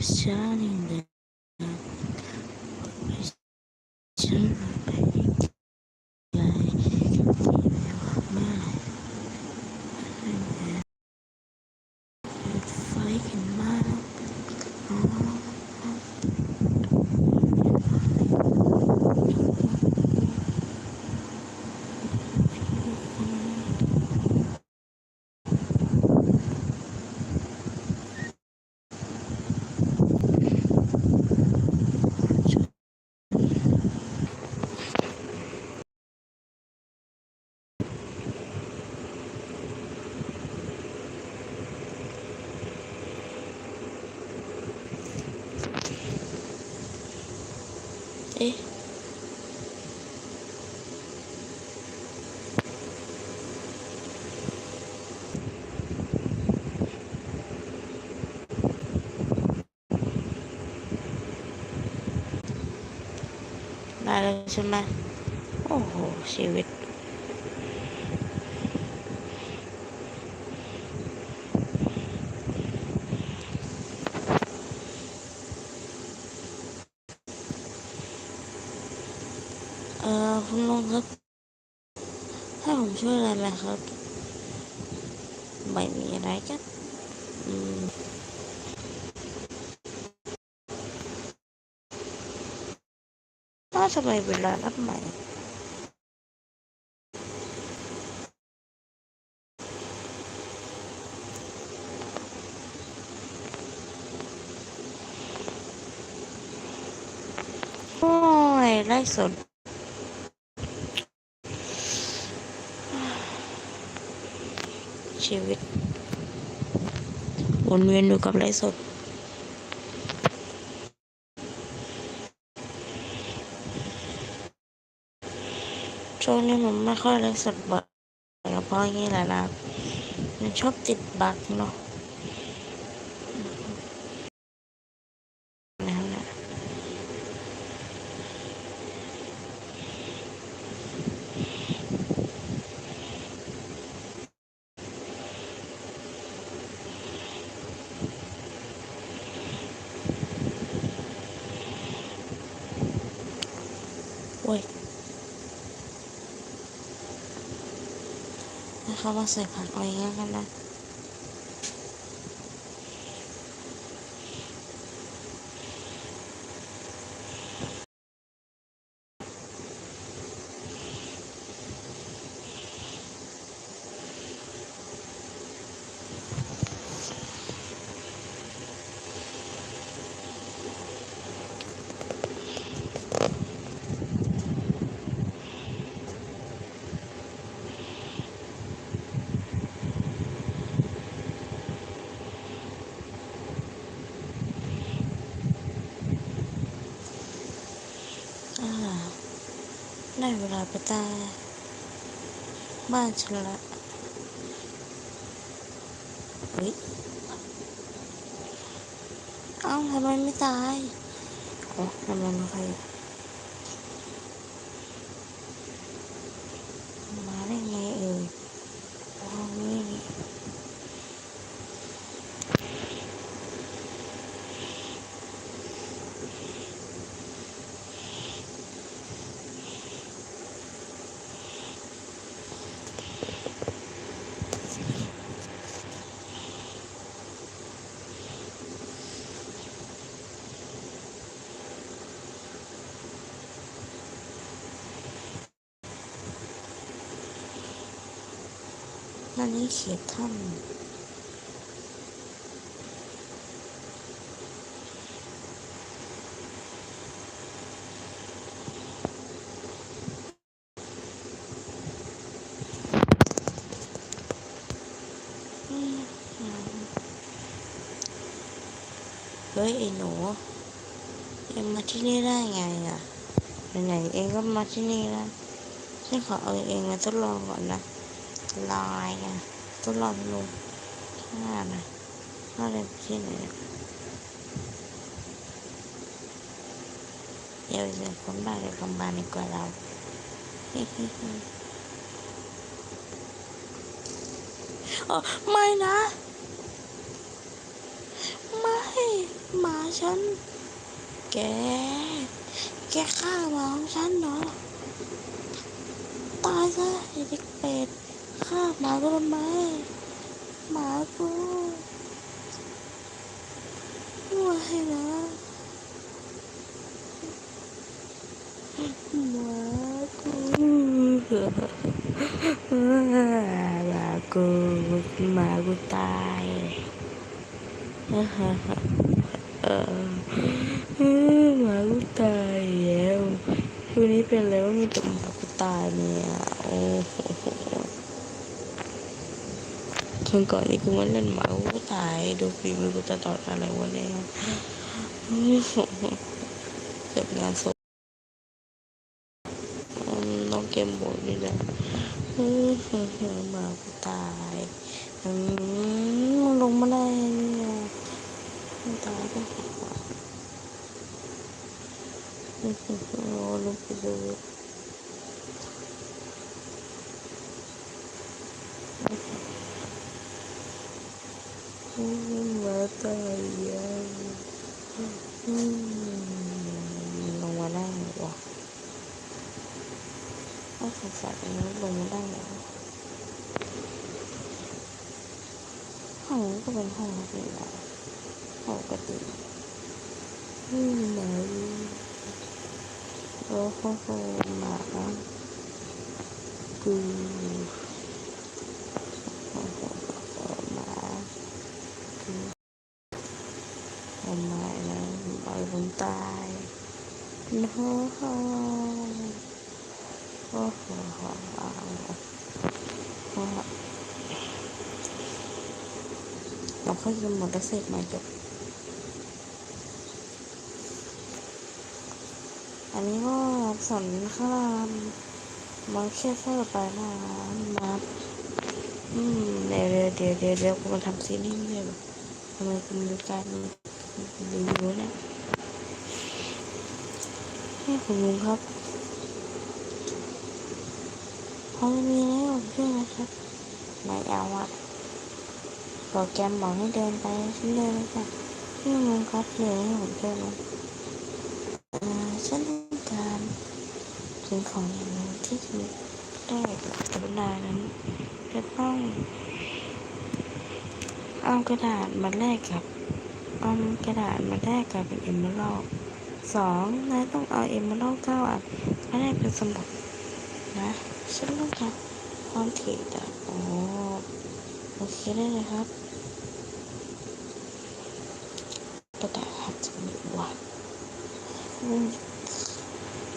aşağı indim. đây là sân bay oh, oh, xì ผมช่วยอะไรไหมครับไม่มีอะไรครับอืมว่าทำไมเวลารับใหม่ โอ้ยไล่สด ชีวิตวนเวียนอยู่กับไลฟ์สด ช่วงนี้ผมไม่ค่อยไลฟ์สดบ่อยเพราะงี้แหละนะมันชอบติดบักเนาะนั่นแหละโอ้ยให้เขามาใส่ผักอะไรเงี้ยกันนะ อ่า ได้เวลาไปตา บ้านฉันละเฮ้ยเอ้าทำไมไม่ตาย อ๋อทำไมไม่ใครมาได้ไงเอ่ยอ๋อนี่นี่ นั่นนี่เขียนถ้ำอืมเฮ้ยไอ้หนูเอ็งมาที่นี่ได้ ลายอะทดลองลงข้านะข้างในที่ไหนเนี่ยเดี๋ยวจะคนบ้าจะคำบานดีกว่าเราเฮ้ยๆๆอ๋อไม่นะไม่หมาฉัน แก แกฆ่าหมาของฉันเหรอตายซะไอ้เด็กเป็ด ฆ่าหมาก็ทำไมหมากูว่าให้นะหมากูหมากูหมากูตายหมากูตายแล้วคืนนี้เป็นแล้วมีแต่หมากูตายเนี่ยโอ้โห คืนก่อนนี้กูมาเล่นหมากูตายดูฝีมือกูจะตอดอะไรวะเนี่ยเก็บงานศพน้องเกมโบนนี่แหละมหมากูตายมันลงมาได้เนี่ยมันตายก็หัวอืมโอ้ลงไปเลย มาตายแล้วอืมลงมาได้ไงวะถ้าสงสัยมันลงมาได้ไงวะห้องก็เป็นห้องปกติห้องปกติอืมไหมาโอ้โหมากูโอ้โหหมากูทำไมนะปล่อยผมตาย โอ้โหโอ้าค่อยกินหมดแล้วเสร็จมาจบอันนี้ก็สนข้างล่างมาแค่เสื้อไปน้ามาอืมเดี๋ยวเดี๋ยวเดี๋ยวเดี๋ยวกูมาทำซีรีส์เลยทำไมกูมีการรีวิวเนี่ย ให้คุณลุงครับพอไม่มีแล้วช่วยนะครับไม่เอาอะโปรแกรมบอกให้เดินไปฉันเดินไปจ้ะพี่ลุงครับเหนื่อยให้ผมช่วยไหมฉันต้องการสิ่งของอย่างหนึงที่จะได้กรุณานั้นจะต้องเอากระดาษมาแลกกับเอากระดาษมาแลกกับเป็นเอมเมอรัล สองนายต้องเอาเอมเมอรัลเก้าอันมาแลกเป็นสมุดนะ ฉันต้องการความถี่อะโอ้โอเคได้เลยครับกระดาษหักจากมือวะอืม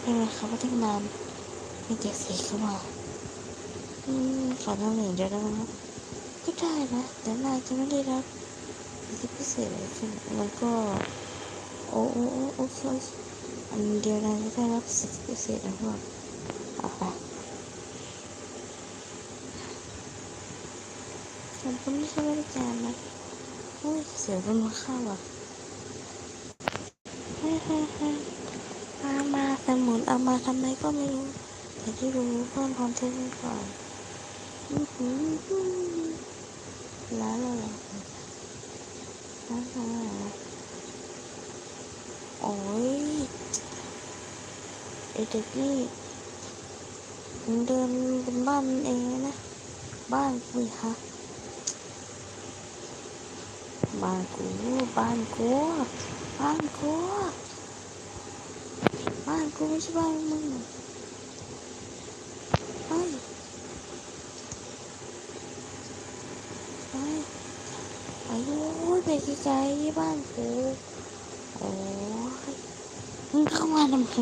ไม่เป็นไรครับว่าตั้งนานมีเด็กสีเข้ามาอืมขอทำหนึ่งเดียวได้ไหมครับก็ได้นะแต่นายจะไม่ได้รับสิทธิพิเศษอะไรขึ้นมันก็ โอ้โอ้โอ้โอเคโอันเดียวนายจะได้รับสิทธิพิเศษนะพวกเอาไปขอบคุณที่ใช้บริการนะโอ้ยเสียเป็นมาเข้าอะฮ้ยเฮ้ยเฮ้ยมามาแต่หมุนเอามาทำไมก็ไม่รู้แต่ที่รู้เพิ่มความเท่ไว้ก่อนอือหือร้านอะไรร้านอะไรอะ โอ้ยเด็กนี่มันเดินเป็นบ้านเองนะ บ้านกูฮะบ้านกูบ้านกูบ้านกูบ้านกูไม่ใช่บ้านมึงเฮ้ยไปไปโอ้ยไปไกลๆบ้านกูโอ้ มึงเข้ามาทำไม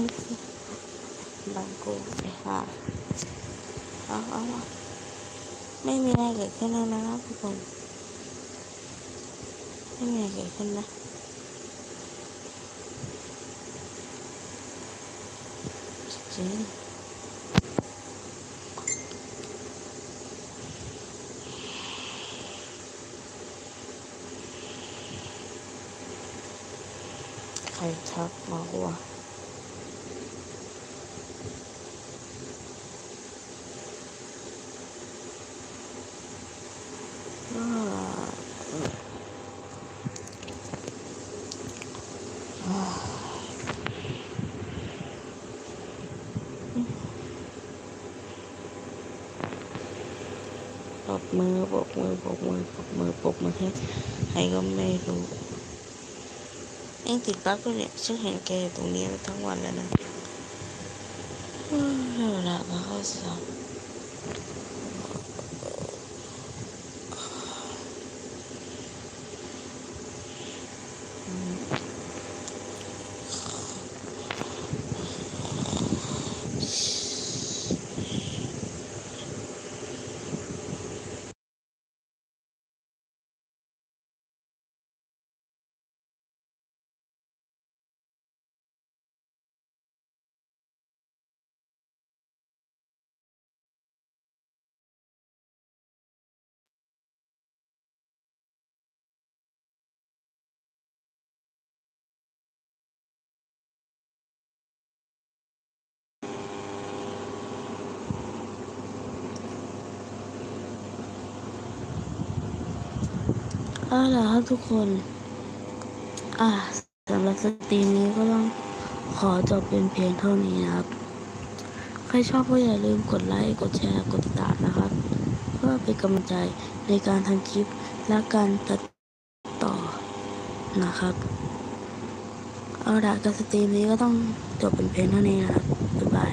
บ้านกูไปหาเอาเอาเอาไม่มีอะไรเกิดขึ้นแล้วนะครับทุกคนไม่มีอะไรเกิดขึ้นนะจริง รทักมาวะปบมือปบมือปบมือปบมือปบมือให้ใครก็ไม่รู้ เองติดบั๊กด้วยเนี่ยฉันเห็นแกอยู่ตรงนี้ทั้งวันแล้วนะเวลาก็เข้าสอบ เอาล่ะครับทุกคน อ่าสำหรับสตรีมนี้ก็ต้องขอจบเป็นเพียงเท่านี้นะครับ ใครชอบก็อย่าลืมกดไลค์ กดแชร์ กดติดตามนะครับ เพื่อเป็นกำลังใจในการทำคลิปและการตัดต่อนะครับ เอาละการสตรีมนี้ก็ต้องจบเป็นเพียงเท่านี้นะครับบ๊ายบาย